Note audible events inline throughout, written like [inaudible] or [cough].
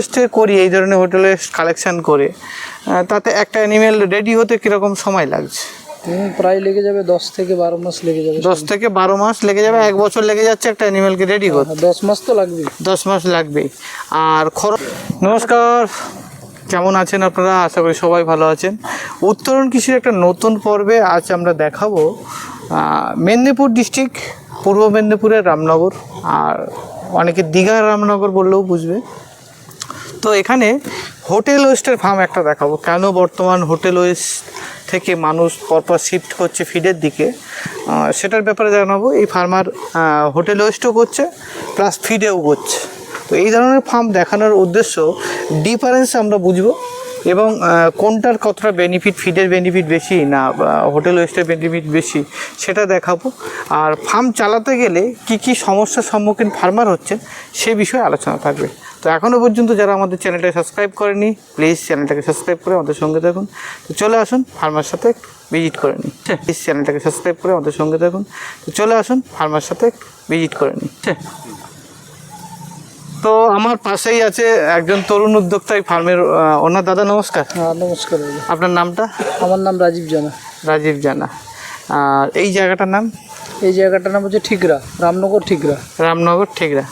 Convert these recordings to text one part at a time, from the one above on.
ওয়েস্টে করি এই ধরনের হোটেলে কালেকশন করে। তাতে একটা অ্যানিমেল রেডি হতে কীরকম সময় লাগছে? প্রায় লেগে যাবে দশ থেকে বারো মাস লেগে যাবে দশ থেকে বারো মাস লেগে যাবে এক বছর লেগে যাচ্ছে একটা অ্যানিমেলকে রেডি করতে। হ্যাঁ, দশ মাস তো লাগবেই। দশ মাস লাগবেই। আর খরচ নমস্কার। কেমন আছেন আপনারা? আশা করি সবাই ভালো আছেন। উত্তরণ কৃষির একটা নতুন পর্বে আজ আমরা দেখাবো মেদিনীপুর ডিস্ট্রিক্ট পূর্ব মেদিনীপুরের রামনগর। আর অনেকে দীঘার রামনগর বললেও বুঝবে। তো এখানে হোটেল ওয়েস্টের ফার্ম একটা দেখাবো। কেন বর্তমান হোটেল ওয়েস্ট থেকে মানুষ পরপর শিফট করছে ফিডের দিকে? সেটার ব্যাপারে জানাব। এই ফার্মার হোটেল ওয়েস্টও করছে, প্লাস ফিডেও করছে। তো এই ধরনের ফার্ম দেখানোর উদ্দেশ্য ডিফারেন্স আমরা বুঝব। এবং কোনটার কতটা বেনিফিট ফিডের বেনিফিট বেশি না হোটেল ওয়েস্টের বেনিফিট বেশি, সেটা দেখাবো। আর ফার্ম চালাতে গেলে কি কি সমস্যার সম্মুখীন ফার্মার হচ্ছেন, সে বিষয়ে আলোচনা থাকবে। তো এখনও পর্যন্ত যারা আমাদের চ্যানেলটা সাবস্ক্রাইব করেনি প্লিজ চ্যানেলটাকে সাবস্ক্রাইব করে আমাদের সঙ্গে থাকুন। তো চলে আসুন ফার্মার সাথে ভিজিট করে নিন প্লিজ চ্যানেলটাকে সাবস্ক্রাইব করে আমাদের সঙ্গে থাকুন। তো চলে আসুন ফার্মার সাথে ভিজিট করে নিন তো আমার পাশেই আছে একজন তরুণ উদ্যোক্তা এই ফার্মের ওনার দাদা নমস্কার। হ্যাঁ নমস্কার আপনার নামটা? আমার নাম রাজীব জানা। রাজীব জানা। আর এই জায়গাটার নাম? এই জায়গাটার নাম হচ্ছে ঠিকরা রামনগর ঠিকরা। রামনগর ঠিকরা।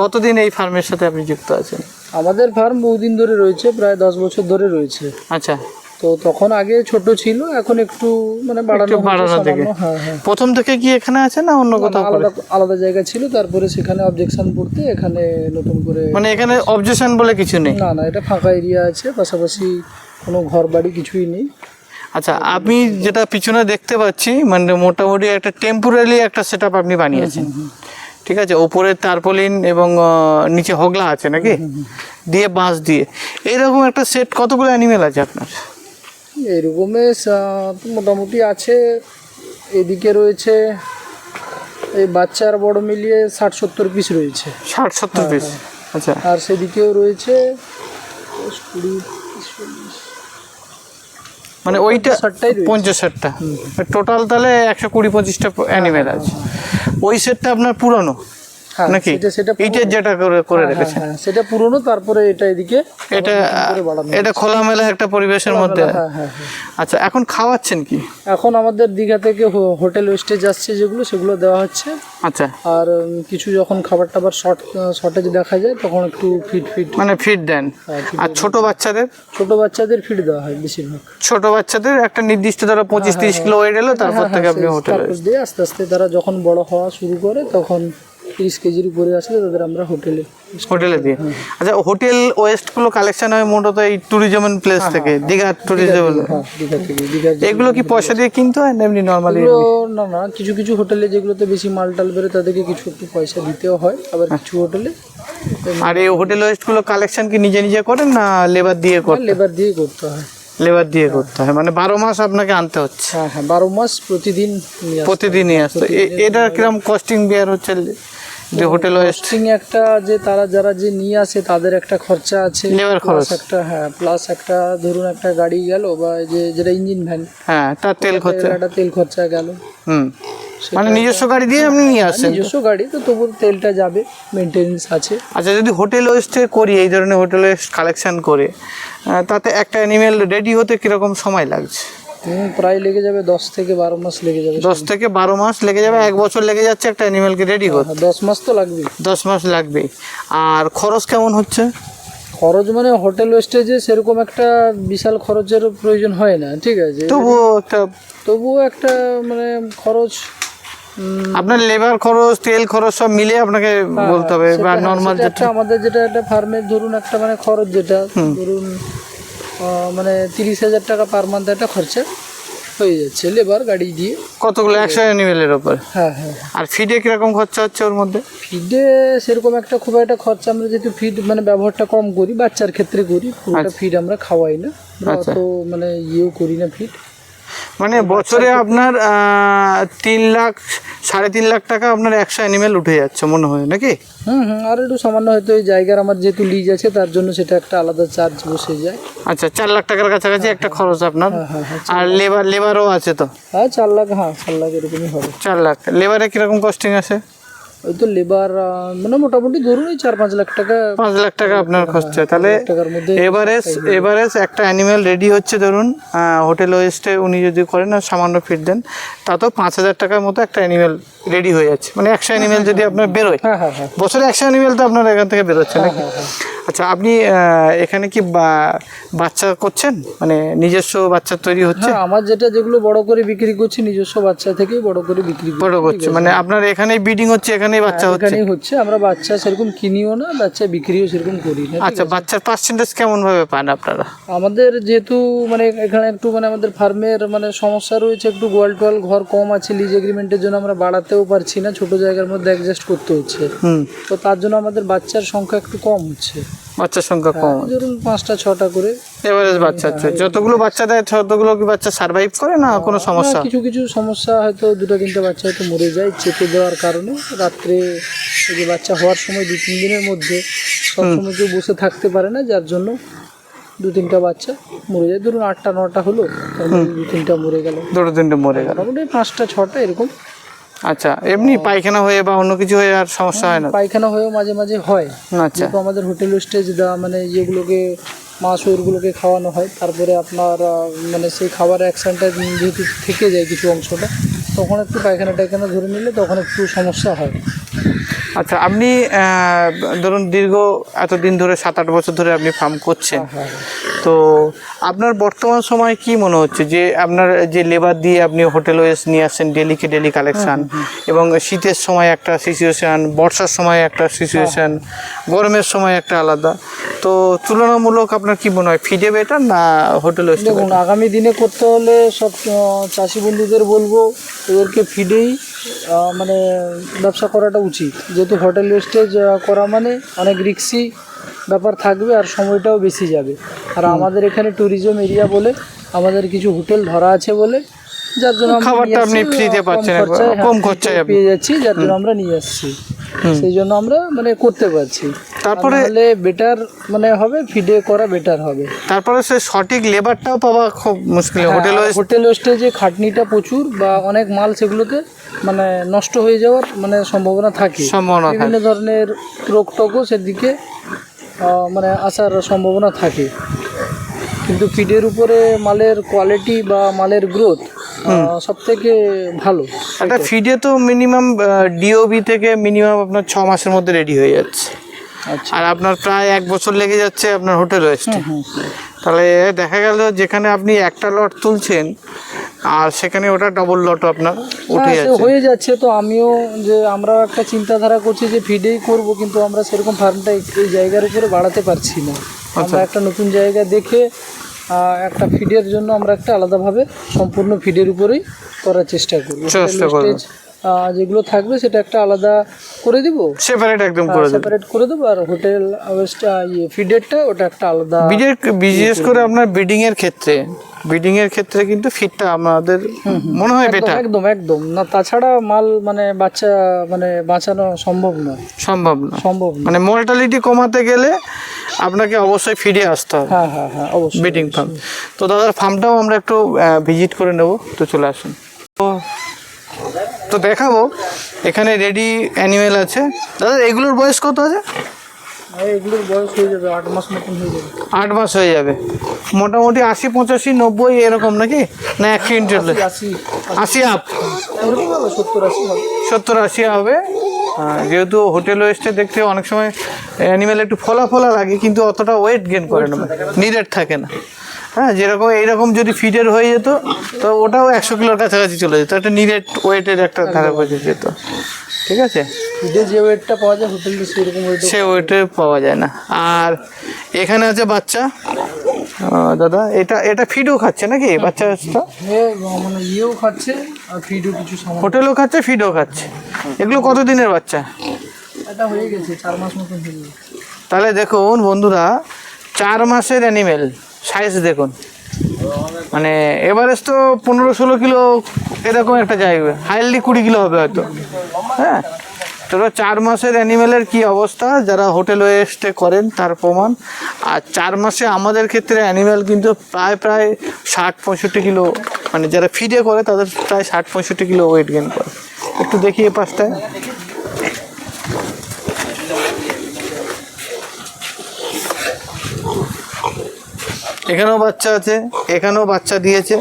কতদিন এই ফার্মের সাথে আপনি যুক্ত আছেন? আমাদের ফার্ম বহুদিন ধরে রয়েছে প্রায় দশ বছর ধরে রয়েছে। আচ্ছা। তো তখন আগে ছোট ছিল এখন একটু মানে বাড়ানো বাড়ানো থেকে। হ্যাঁ হ্যাঁ। প্রথম থেকে কি এখানে আছে না অন্য কোথাও আলাদা আলাদা জায়গা ছিল তারপরে সেখানে অবজেকশন পড়তে এখানে নতুন করে মানে এখানে অবজেকশন বলে কিছু নেই? না না এটা ফাঁকা এরিয়া আছে পাশাপাশি কোনো ঘর বাড়ি কিছুই নেই। আচ্ছা আমি যেটা পিছনে দেখতে পাচ্ছি মানে মোটামুটি একটা টেম্পোরারি একটা সেট আপনি বানিয়েছেন। ঠিক আছে ওপরে তারপলিন এবং নিচে হগলা আছে নাকি? দিয়ে বাঁশ দিয়ে। এইরকম একটা সেট কতগুলো অ্যানিমেল আছে আপনার? এরকমে তো মোটামুটি আছে। এদিকে রয়েছে এই বাচ্চা আর বড় মিলিয়ে ষাট সত্তর পিস রয়েছে। ষাট সত্তর পিস আচ্ছা। আর সেদিকেও রয়েছে কুড়ি মানে ওইটা পঞ্চাশ ষাটটা। টোটাল তাহলে একশো কুড়ি পঁচিশটা অ্যানিমেল আছে। ওই সেটটা আপনার পুরনো? হ্যাঁ, নাকি? সেটা পুরনো। ইটের যেটা করে করে হ্যাঁ, রেখেছেন। হ্যাঁ, সেটা পুরনো তারপরে এটা এদিকে এটা এটা খোলামেলা একটা পরিবেশের মধ্যে? হ্যাঁ হ্যাঁ হ্যাঁ। আচ্ছা এখন খাওয়াচ্ছেন কি? এখন আমাদের দীঘা থেকে হোটেল ওয়েস্টেজ আসছে যেগুলো সেগুলো দেওয়া হচ্ছে। আচ্ছা। আর কিছু যখন খাবার টাবার শর্ট শর্টেজ দেখা যায় তখন একটু ফিট ফিট মানে ফিড দেন? হ্যাঁ, আর ছোট বাচ্চাদের? ছোট বাচ্চাদের ফিট দেওয়া হয় বেশিরভাগ। ছোট বাচ্চাদের একটা নির্দিষ্ট ধরো পঁচিশ তিরিশ কিলো ওয়েট এলো তারপর থেকে আপনি হোটেল দিয়ে আস্তে আস্তে তারা যখন বড় হওয়া শুরু করে তখন তিরিশ কেজির উপরে আসলে তাদের আমরা হোটেলে হোটেলে দিয়ে? আচ্ছা হোটেল ওয়েস্টগুলো কালেকশন হয় মূলত এই ট্যুরিজম প্লেস থেকে দীঘার ট্যুরিজম হ্যাঁ দীঘা থেকে এগুলো কি পয়সা দিয়ে কিনতে হয় না এমনি নর্মালি না না কিছু কিছু হোটেলে যেগুলোতে বেশি মাল টাল বেরোয় তাদেরকে কিছু একটু পয়সা দিতেও হয় আবার কিছু হোটেলে আর এই হোটেল ওয়েস্টগুলো কালেকশন কি নিজে নিজে করেন না লেবার দিয়ে করেন লেবার দিয়ে করতে হয়। লেবার দিয়ে করতে হয় মানে বারো মাস আপনাকে আনতে হচ্ছে। হ্যাঁ হ্যাঁ বারো মাস প্রতিদিন প্রতিদিনই আসতো এ- এটার কীরকম কস্টিং বিয়ার হচ্ছে? যে হোটেল Costing একটা যে তারা যারা যে নিয়ে আসে তাদের একটা খরচা আছে। Plus খরচ। একটা হ্যাঁ প্লাস একটা ধরুন একটা গাড়ি গেল বা যে যেটা ইঞ্জিন ভ্যান হ্যাঁ তার তেল খরচা। একটা তেল খরচা গেল। হুম। মানে নিজস্ব গাড়ি দিয়ে আপনি নিয়ে আসছেন নিজস্ব গাড়ি তো তবু তেলটা যাবে মেনটেনেন্স আছে। আচ্ছা যদি হোটেল ওয়েস্টে করি এই ধরনের হোটেল ওয়েস্ট কালেকশন করে তাতে একটা অ্যানিমেল রেডি হতে কীরকম সময় লাগছে? প্রায় লেগে যাবে দশ থেকে বারো মাস লেগে যাবে দশ থেকে বারো মাস লেগে যাবে এক বছর লেগে যাচ্ছে একটা অ্যানিমেলকে রেডি করতে। হ্যাঁ, দশ মাস তো লাগবেই। দশ মাস লাগবেই। আর খরচ কেমন হচ্ছে? খরচ মানে হোটেল ওয়েস্টেজে সেরকম একটা বিশাল খরচের প্রয়োজন হয় না ঠিক আছে? তবুও একটা তবুও একটা মানে খরচ আপনার লেবার খরচ তেল খরচ সব মিলে আপনাকে বলতে হবে বা নর্মাল একটা আমাদের যেটা একটা ফার্মের ধরুন একটা মানে খরচ যেটা ধরুন মানে তিরিশ হাজার টাকা পার মান্থ একটা খরচা হয়ে যাচ্ছে লেবার গাড়ি দিয়ে। কতগুলো একশো অ্যানিমেলের ওপর হ্যাঁ হ্যাঁ। আর ফিডে কীরকম খরচা হচ্ছে ওর মধ্যে? ফিডে সেরকম একটা খুব একটা খরচা আমরা যেহেতু ফিড মানে ব্যবহারটা কম করি বাচ্চার ক্ষেত্রে করি পুরোটা ফিড আমরা খাওয়াই না। তো অত মানে ইয়েও করি না ফিড মানে বছরে আপনার তিন লাখ সাড়ে তিন লাখ টাকা আপনার একশো অ্যানিমেল উঠে যাচ্ছে মনে হয় নাকি? হুম হুম আর একটু সামান্য হয়তো ওই জায়গার আমার যেহেতু লিজ আছে তার জন্য সেটা একটা আলাদা চার্জ বসে যায়। আচ্ছা চার লাখ টাকার কাছাকাছি একটা খরচ আপনার। হ্যাঁ হ্যাঁ আর লেবার লেবারও আছে তো? হ্যাঁ চার লাখ হ্যাঁ চার লাখ এরকমই হবে। চার লাখ। লেবারে কীরকম কস্টিং আছে? ওই তো লেবার মানে মোটামুটি ধরুন ওই চার পাঁচ লাখ টাকা পাঁচ লাখ টাকা আপনার খরচা। তাহলে টাকার মধ্যে এভারেজ এভারেজ একটা অ্যানিমেল রেডি হচ্ছে ধরুন হোটেল ওয়েস্টে উনি যদি করেন আর সামান্য ফিট দেন তাতেও পাঁচ হাজার টাকার মতো একটা অ্যানিমেল রেডি হয়ে যাচ্ছে। মানে একশো অ্যানিমেল যদি আপনার বেরোয় হ্যাঁ হ্যাঁ হ্যাঁ। বছরে একশো অ্যানিমেল তো আপনার এখান থেকে বেরোচ্ছে নাকি? আচ্ছা আপনি এখানে কি বাচ্চা করছেন? মানে নিজস্ব বাচ্চা তৈরি হচ্ছে? হ্যাঁ আমার যেটা যেগুলো বড় করে বিক্রি করছি নিজস্ব বাচ্চা থেকেই বড় করে বিক্রি বড় করছে। মানে আপনার এখানেই ব্রিডিং হচ্ছে এখানেই বাচ্চা হচ্ছে? হচ্ছে। আমরা বাচ্চা সেরকম কিনিও না বাচ্চা বিক্রিও সেরকম করি না আচ্ছা বাচ্চার পার্সেন্টেজ কেমন ভাবে পান আপনারা? আমাদের যেহেতু মানে এখানে একটু মানে আমাদের ফার্মের মানে সমস্যা রয়েছে একটু গোয়াল টোয়াল ঘর কম আছে লিজ এগ্রিমেন্টের জন্য আমরা বাড়াতেও পারছি না ছোট জায়গার মধ্যে অ্যাডজাস্ট করতে হচ্ছে। হুম। তো তার জন্য আমাদের বাচ্চার সংখ্যা একটু কম হচ্ছে। বাচ্চার সংখ্যা কম ধরুন পাঁচটা ছটা করে এভারেজ বাচ্চা হচ্ছে যতগুলো বাচ্চা দেয় ততগুলো কি বাচ্চা সার্ভাইভ করে না কোনো সমস্যা? কিছু কিছু সমস্যা হয়তো দুটো তিনটে বাচ্চা হয়তো মরে যায় চেপে দেওয়ার কারণে। রাত্রে এই যে বাচ্চা হওয়ার সময় দু তিন দিনের মধ্যে সবসময় কেউ বসে থাকতে পারে না যার জন্য দু তিনটা বাচ্চা মরে যায়। ধরুন আটটা নটা হলো দু তিনটা মরে গেল। দুটো তিনটে মরে গেল। মোটামুটি পাঁচটা ছটা এরকম। আচ্ছা এমনি পায়খানা হয়ে বা অন্য কিছু হয়ে আর সমস্যা হয় না? পায়খানা হয়েও মাঝে মাঝে হয়। আচ্ছা। আমাদের হোটেল স্টেজ দেওয়া মানে যেগুলোকে মাছ ওরগুলোকে খাওয়ানো হয়। তারপরে আপনার মানে সেই খাবারের অ্যাকশনটা যেহেতু থেকে যায় কিছু অংশটা তখন একটু পায়খানা টায়খানা ধরে নিলে তখন একটু সমস্যা হয়। আচ্ছা আপনি ধরুন দীর্ঘ এতদিন ধরে সাত আট বছর ধরে আপনি ফার্ম করছেন। হ্যাঁ তো আপনার বর্তমান সময় কি মনে হচ্ছে যে আপনার যে লেবার দিয়ে আপনি হোটেল ওয়েস নিয়ে আসছেন ডেলিকে ডেলি কালেকশান এবং শীতের সময় একটা সিচুয়েশান বর্ষার সময় একটা সিচুয়েশান গরমের সময় একটা আলাদা। তো তুলনামূলক আপনার কি মনে হয় ফিডে বেটার না হোটেল দেখুন আগামী দিনে করতে হলে সব চাষি বন্ধুদের বলব ওদেরকে ফিডেই মানে ব্যবসা করাটা উচিত। যেহেতু হোটেল ওয়েস্টেজ করা মানে অনেক রিক্সি ব্যাপার থাকবে আর সময়টাও বেশি যাবে। আর আমাদের এখানে ট্যুরিজম এরিয়া বলে আমাদের কিছু হোটেল ধরা আছে বলে যার জন্য খাবারটা আপনি ফ্রিতে কম পাচ্ছেন খরচায়, হ্যাঁ, কম খরচায় পেয়ে যাচ্ছি যার জন্য আমরা নিয়ে আসছি। সেই জন্য আমরা মানে করতে পারছি। তারপরে বেটার মানে হবে ফিডে করা বেটার হবে। তারপরে সে সঠিক লেবারটাও পাওয়া খুব মুশকিল। হোটেল ওয়েস্ট হোটেল স্টেজে খাটনিটা প্রচুর বা অনেক মাল সেগুলোতে মানে নষ্ট হয়ে যাওয়ার মানে সম্ভাবনা থাকে। সম্ভাবনা বিভিন্ন ধরনের রোগ টোকও সেদিকে মানে আসার সম্ভাবনা থাকে। কিন্তু ফিডের উপরে মালের কোয়ালিটি বা মালের গ্রোথ সব থেকে ভালো। একটা ফিডে তো মিনিমাম ডিওবি থেকে মিনিমাম আপনার ছ মাসের মধ্যে রেডি হয়ে যাচ্ছে। আর আপনার প্রায় এক বছর লেগে যাচ্ছে আপনার হোটেল ওয়েস্টে হুম, তাহলে দেখা গেল যেখানে আপনি একটা লট তুলছেন আর সেখানে ওটা ডবল লট আপনার উঠে হ্যাঁ, যাচ্ছে। হয়ে যাচ্ছে তো আমিও যে আমরা একটা চিন্তাধারা করছি যে ফিডেই করব কিন্তু আমরা সেরকম ফার্মটা এই জায়গার উপরে বাড়াতে পারছি না। আচ্ছা। আমরা একটা নতুন জায়গা দেখে একটা ফিডের জন্য আমরা একটা আলাদাভাবে সম্পূর্ণ ফিডের উপরেই করার চেষ্টা করব। চেষ্টা করবেন। যেগুলো থাকবে সেটা একটা আলাদা করে দিব। সেপারেট একদম করে দেবেন সেপারেট করে দেবো আর হোটেল ইয়ে ফিডেরটা ওটা একটা আলাদা বিডের বিশেষ করে আপনার বিডিং এর ক্ষেত্রে বিডিং এর ক্ষেত্রে কিন্তু ফিটটা আমাদের মনে হয় বেটার একদম একদম। না তাছাড়া মাল মানে বাচ্চা মানে বাঁচানো সম্ভব নয়। সম্ভব না। সম্ভব মানে মর্টালিটি কমাতে গেলে আপনাকে অবশ্যই ফিরে আসতে হবে। হ্যাঁ হ্যাঁ হ্যাঁ অবশ্যই বিডিং ফার্ম তো দাদার ফার্মটাও আমরা একটু ভিজিট করে নেব। তো চলে আসুন। তো তো দেখাবো। এখানে রেডি অ্যানিমেল আছে। দাদা এগুলোর বয়স কত আছে? হ্যাঁ, এগুলোর বয়স হয়ে যাবে আট মাস মতন হয়ে যাবে। আট মাস হয়ে যাবে। মোটামুটি আশি পঁচাশি নব্বই এরকম নাকি? না এক কুইন্টাল আশি আপ সত্তর আশি হবে। সত্তর আশি হবে। যেহেতু হোটেল ওয়েস্টে দেখতে অনেক সময় অ্যানিমেল একটু ফলা ফলা লাগে কিন্তু অতটা ওয়েট গেন করে না। নিরেট থাকে না। হ্যাঁ যেরকম এইরকম যদি ফিডের হয়ে যেত তো ওটাও একশো কিলোর কাছাকাছি চলে যেত। একটা নিরেট ওয়েটের একটা ধারা পৌঁছে যেত। ঠিক আছে? ফিডে যে ওয়েটটা পাওয়া যায় হোটেলে সেরকম ওয়েট সে ওয়েটে পাওয়া যায় না। আর এখানে আছে বাচ্চা। দাদা এটা এটা ফিডও খাচ্ছে নাকি বাচ্চা মানে ইয়েও খাচ্ছে আর ফিডও কিছু হোটেলও খাচ্ছে ফিডও খাচ্ছে। এগুলো কত দিনের বাচ্চা? এটা হয়ে গেছে চার মাস মতন হয়ে গেছে। তাহলে দেখুন বন্ধুরা চার মাসের অ্যানিমেল সাইজ দেখুন। মানে এভারেজ তো পনেরো ষোলো কিলো এরকম একটা জায়গা হাইলি কুড়ি কিলো হবে হয়তো। হ্যাঁ? তো চার মাসের অ্যানিমেলের কি অবস্থা? যারা হোটেল ওয়েস্টে করেন, তার প্রমাণ। আর চার মাসে আমাদের ক্ষেত্রে অ্যানিমেল কিন্তু প্রায় প্রায় ষাট, পঁয়ষট্টি কিলো মানে যারা ফিডে করে, তাদের প্রায় ষাট, পঁয়ষট্টি কিলো ওয়েট গেন করে। একটু দেখি এ পাশটায়। এখানেও বাচ্চা আছে, এখানেও বাচ্চা দিয়েছে,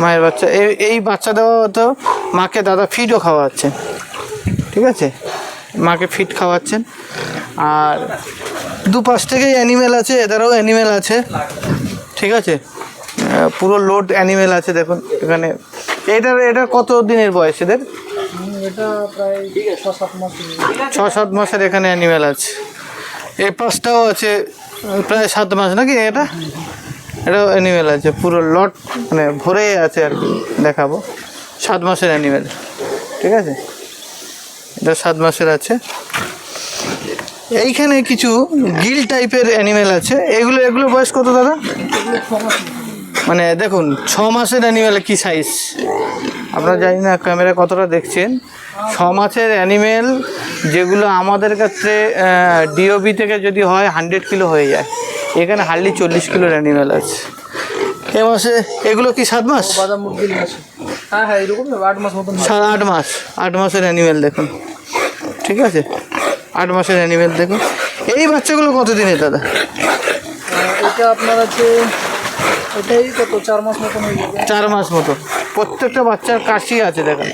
মায়ের বাচ্চা। এই এই বাচ্চা দেওয়া হতো, মাকে দাদা ফিডও খাওয়াচ্ছে। ঠিক আছে? মাকে ফিট খাওয়াচ্ছেন। আর দুপাশ থেকেই অ্যানিমেল আছে, এদেরও অ্যানিমেল আছে। ঠিক আছে? পুরো লোড অ্যানিমেল আছে, দেখুন, এখানে। এটার এটা কত দিনের বয়স এদের? ছ সাত মাসের এখানে অ্যানিমেল আছে। এই পাশটাও আছে, প্রায় সাত মাস, নাকি এটা? এটাও অ্যানিমেল আছে, পুরো লট মানে ভরে আছে আর কি, দেখাবো। সাত মাসের অ্যানিমেল ঠিক আছে? এটা সাত মাসের আছে। এইখানে কিছু গিল টাইপের অ্যানিমেল আছে। এগুলো এগুলো বয়স কত দাদা? মানে দেখুন, ছ মাসের অ্যানিমেল কি সাইজ আপনারা জানি না ক্যামেরা কতটা দেখছেন। ছ মাসের অ্যানিমেল যেগুলো আমাদের কাছে ডিওবি থেকে যদি হয় হান্ড্রেড কিলো হয়ে যায়। এখানে হার্ডলি চল্লিশ কিলোর অ্যানিমেল আছে। এ মাসে এগুলো কি সাত মাস? হ্যাঁ হ্যাঁ এরকম আট মাস মতন সাত আট মাস আট মাসের অ্যানিমেল দেখুন। ঠিক আছে? আট মাসের অ্যানিমেল দেখুন। এই বাচ্চাগুলো কত দিনের দাদা এটা আপনার আছে এটাই কত চার মাস মতন চার মাস মতো। প্রত্যেকটা বাচ্চার কাশি আছে দেখেন।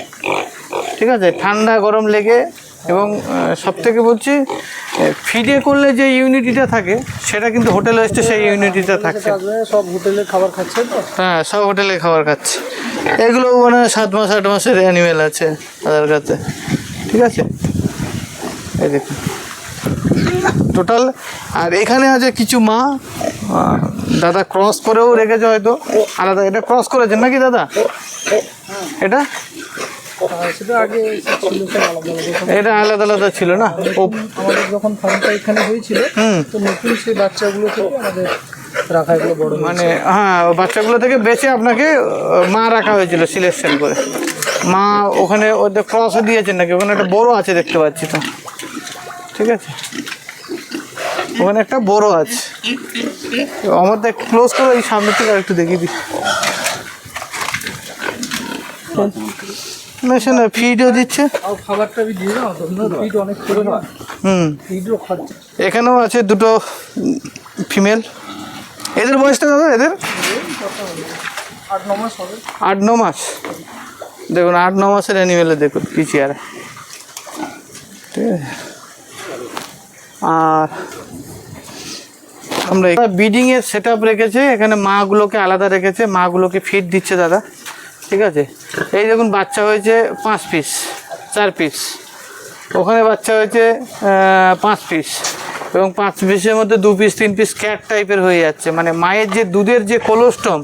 ঠিক আছে? ঠান্ডা গরম লেগে এবং সব থেকে বলছি ফিডে করলে যে ইউনিটিটা থাকে সেটা কিন্তু হোটেলে এসছে সেই ইউনিটিটা থাকছে। সব হোটেলে খাবার খাচ্ছে তো? হ্যাঁ সব হোটেলে খাবার খাচ্ছে। এগুলো মানে সাত মাস আট মাসের অ্যানিমেল আছে তাদের কাছে ঠিক আছে? এই দেখুন। টোটাল আর এখানে আছে কিছু মা দাদা ক্রস করেও রেখেছে হয়তো। আলাদা এটা ক্রস করেছেন নাকি দাদা? এটা? এটা আলাদা আলাদা ছিল না? আমাদের যখন ফার্মটা এখানে হয়েছিল তো নতুন সেই বাচ্চাগুলো থেকে আমাদের রাখা এগুলো বড় মানে হ্যাঁ বাচ্চাগুলো থেকে বেঁচে আপনাকে মা রাখা হয়েছিল সিলেকশন করে। মা ওখানে ওদের ক্রসও দিয়েছেন নাকি? ওখানে একটা বড় আছে দেখতে পাচ্ছি তো। ঠিক আছে? ওখানে একটা বড় আছে। আমাদের ক্লোজ করো এই সামনে থেকে একটু দেখিয়ে দিই। না শোনো ফিডও দিচ্ছে। আর খাবারটা আমি দিয়ে দাও ফিড অনেক করে না হুম। এখানেও আছে দুটো ফিমেল এদের বয়সটা দাদা এদের? আট ন মাস হবে। আট ন মাস। দেখুন আট ন মাসের অ্যানিমেলে দেখুন কি চেয়ারা ঠিক আছে? আর আমরা বিডিংয়ের সেট আপ রেখেছে এখানে মাগুলোকে আলাদা রেখেছে মাগুলোকে ফিড দিচ্ছে দাদা। ঠিক আছে? এই দেখুন, বাচ্চা হয়েছে পাঁচ পিস চার পিস ওখানে বাচ্চা হয়েছে পাঁচ পিস এবং পাঁচ পিসের মধ্যে দু পিস তিন পিস ক্যাট টাইপের হয়ে যাচ্ছে। মানে মায়ের যে দুধের যে কোলোস্টম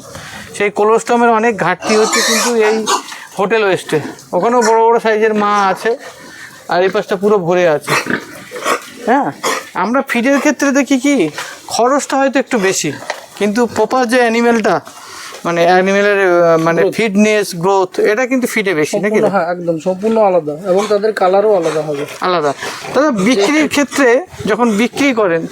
সেই কোলোস্টমের অনেক ঘাটতি হচ্ছে কিন্তু এই হোটেল ওয়েস্টে। ওখানেও বড় বড় সাইজের মা আছে, আর এই পাশটা পুরো ভরে আছে। হ্যাঁ? আমরা ফিডের ক্ষেত্রে দেখি কি, খরচটা হয়তো একটু বেশি, কিন্তু প্রপার যে অ্যানিমেলটা মানে অ্যানিমেলের মানে ফিটনেস গ্রোথ এটা কিন্তু ফিডে বেশি নাকি হ্যাঁ একদম সম্পূর্ণ আলাদা এবং তাদের কালারও আলাদা হবে। আলাদা। দাদা বিক্রির ক্ষেত্রে যখন বিক্রি করেন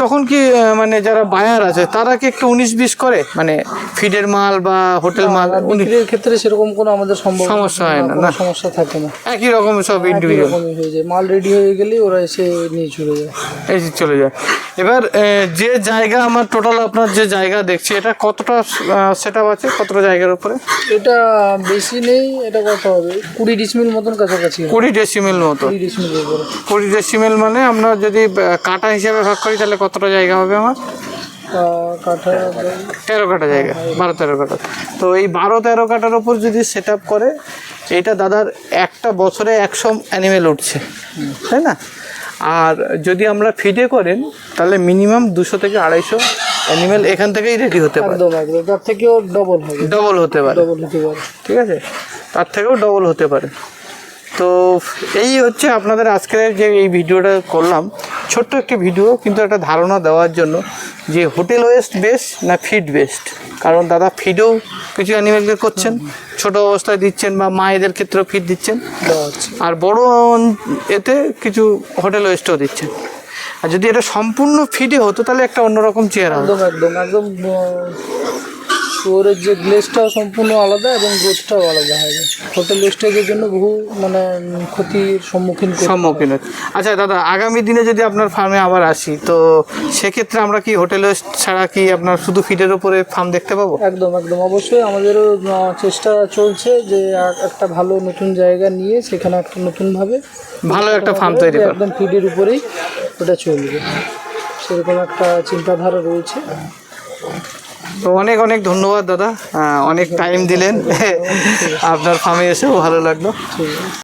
তখন কি মানে যারা বায়ার আছে তারা কি একটু উনিশ বিশ করে? মানে ফিডের মাল বা হোটেল মাল বিক্রির ক্ষেত্রে সেরকম কোনো আমাদের সম্ভব সমস্যা হয় না, না। সমস্যা থাকে না। একই রকম সব ইন্ডিভিজুয়াল হয়ে যায়। মাল রেডি হয়ে গেলেই ওরা এসে নিয়ে চলে যায়। এই যে চলে যায়। এবার যে জায়গা আমার টোটাল আপনার যে জায়গা দেখছি এটা কতটা সেট আপ আছে কতটা জায়গার উপরে? এটা বেশি নেই এটা কত হবে। কুড়ি ডিসমিল মতন কাছাকাছি। কুড়ি ডেসিমেল মতো। কুড়ি ডিসমিল মানে আমরা যদি কাটা হিসাবে ভাগ করি তাহলে কতটা জায়গা হবে আমার? কাঠা তেরো কাটা। জায়গা বারো তেরো কাটা। তো এই বারো তেরো কাটার ওপর যদি সেট আপ করে এটা দাদার একটা বছরে একশো অ্যানিমেল উঠছে তাই না? আর যদি আমরা ফিডে করেন তাহলে মিনিমাম দুশো থেকে আড়াইশো অ্যানিমেল এখান থেকেই রেডি হতে পারে। একদম একদম। তার থেকেও ডবল হবে। ডবল হতে পারে। ডবল হতে পারে। ঠিক আছে? তার থেকেও ডবল হতে পারে। তো এই হচ্ছে আপনাদের আজকের যে এই ভিডিওটা করলাম। ছোট্ট একটি ভিডিও কিন্তু একটা ধারণা দেওয়ার জন্য যে হোটেল ওয়েস্ট বেস্ট না ফিড বেস্ট কারণ দাদা ফিডও কিছু অ্যানিমেলকে করছেন ছোট অবস্থায় দিচ্ছেন বা মায়েদের ক্ষেত্রেও ফিড দিচ্ছেন। আর বড় এতে কিছু হোটেল ওয়েস্টও দিচ্ছেন। আর যদি এটা সম্পূর্ণ ফিডে হতো তাহলে একটা অন্যরকম চেহারা একদম একদম একদম শুয়োরের যে গ্লেসটাও সম্পূর্ণ আলাদা এবং গ্রোথটাও আলাদা হবে হোটেল স্টেজের জন্য বহু মানে ক্ষতির সম্মুখীন হয়। সম্মুখীন আচ্ছা দাদা আগামী দিনে যদি আপনার ফার্মে আবার আসি তো সেক্ষেত্রে আমরা কি হোটেল ছাড়া কি আপনার শুধু ফিডের উপরে ফার্ম দেখতে পাবো? একদম একদম। অবশ্যই আমাদেরও চেষ্টা চলছে যে একটা ভালো নতুন জায়গা নিয়ে সেখানে একটা নতুনভাবে ভালো একটা ফার্ম তৈরি একদম ফিডের উপরেই ওটা চলবে। সেরকম একটা চিন্তাধারা রয়েছে। তো অনেক অনেক ধন্যবাদ দাদা। আহ, অনেক টাইম দিলেন। [laughs] আপনার ফার্মে এসেও ভালো লাগল।